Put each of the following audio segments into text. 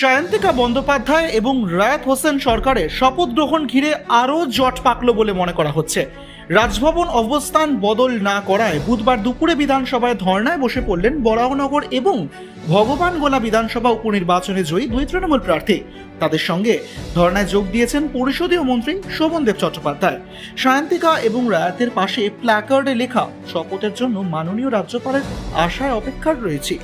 সায়ন্তিকা বন্দ্যোপাধ্যায় এবং রায়াত হোসেন সরকারের শপথ গ্রহণ ঘিরে আরও জট পাকলো বলে মনে করা হচ্ছে। রাজভবন অবস্থান বদল না করায় বুধবার দুপুরে বিধানসভায় ধর্নায় বসে পড়লেন বরাহনগর এবং ভগবানগোলা বিধানসভা উপনির্বাচনে জয়ী দুই তৃণমূল প্রার্থী। তাদের সঙ্গে ধর্নায় যোগ দিয়েছেন পরিষদীয় মন্ত্রী শোভনদেব চট্টোপাধ্যায়। সায়ন্তিকা এবং রায়াতের পাশে প্ল্যাকার্ডে লেখা, শপথের জন্য মাননীয় রাজ্যপালের আশায় অপেক্ষার রয়েছে।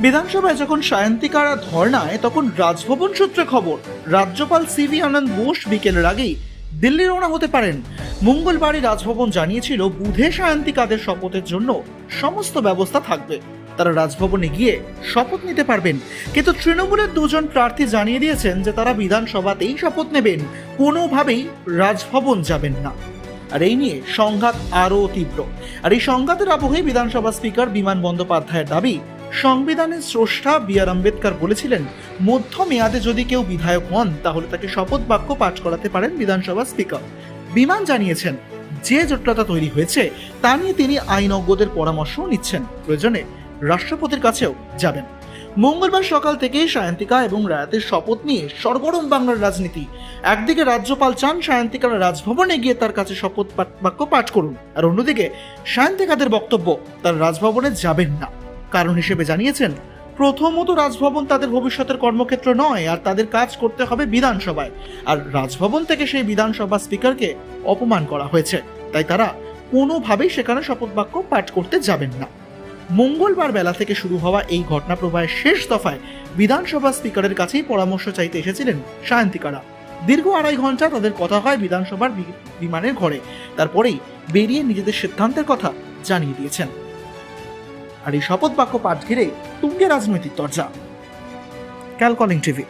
বিধানসভায় যখন সায়ন্তিকারা ধর্নায়, তখন রাজভবন সূত্রে খবর, রাজ্যপাল সিভি আনন্দ বোস বিকেলের আগেই দিল্লি রওনা হতে পারেন। মঙ্গলবারই রাজভবন জানিয়েছিল, বুধে সায়ন্তিকাদের শপথের জন্য সমস্ত ব্যবস্থা থাকবে। তারা রাজভবনে গিয়ে শপথ নিতে পারবেন। কিন্তু তৃণমূলের দুজন প্রার্থী জানিয়ে দিয়েছেন যে তারা বিধানসভাতেই শপথ নেবেন। কোনোভাবেই রাজভবন যাবেন না। আর এই নিয়ে সংঘাত আরও তীব্র। আর এই সংঘাতের আবহে বিধানসভা স্পিকার বিমান বন্দ্যোপাধ্যায়ের দাবি সংবিধানের স্রষ্টা বি আর আম্বেদকর বলেছিলেন মধ্য মেয়াদে যদি কেউ বিধায়ক হন, তাহলে তাকে শপথ বাক্য পাঠ করাতে পারেন বিধানসভা স্পিকার। বিমান জানিয়েছেন, যে জটিলতা তৈরি হয়েছে, তা নিয়ে তিনি আইনজ্ঞদের পরামর্শও নিচ্ছেন। প্রয়োজনে রাষ্ট্রপতির কাছেও যাবেন। মঙ্গলবার সকাল থেকেই সায়ন্তিকা এবং রায়াতের শপথ নিয়ে সরগরম বাংলার রাজনীতি। একদিকে রাজ্যপাল চান সায়ন্তিকার রাজভবনে গিয়ে তার কাছে শপথ বাক্য পাঠ করুন, আর অন্যদিকে সায়ন্তিকাদের বক্তব্য, তার রাজভবনে যাবেন না। কারণ হিসেবে জানিয়েছেন, প্রথমত রাজভবন তাদের ভবিষ্যতের কর্মক্ষেত্র নয়, আর তাদের কাজ করতে হবে বিধানসভায়। আর রাজভবন থেকে সেই বিধানসভা স্পিকারকে অপমান করা হয়েছে। তাই তারা কোনোভাবেই সেখানে শপথ বাক্য পাঠ করতে যাবেন না। মঙ্গলবার বেলা থেকে শুরু হওয়া এই ঘটনা প্রবাহের শেষ দফায় বিধানসভা স্পিকারের কাছেই পরামর্শ চাইতে এসেছিলেন সায়ন্তিকারা। দীর্ঘ আড়াই ঘণ্টা তাদের কথা হয় বিধানসভার বিমানের ঘরে। তারপরেই বেরিয়ে নিজেদের সিদ্ধান্তের কথা জানিয়ে দিয়েছেন। আর এই শপথ বাক্য পাঠ ঘিরে তুঙ্গে রাজনৈতিক চর্চা ক্যালকলিং টিভি।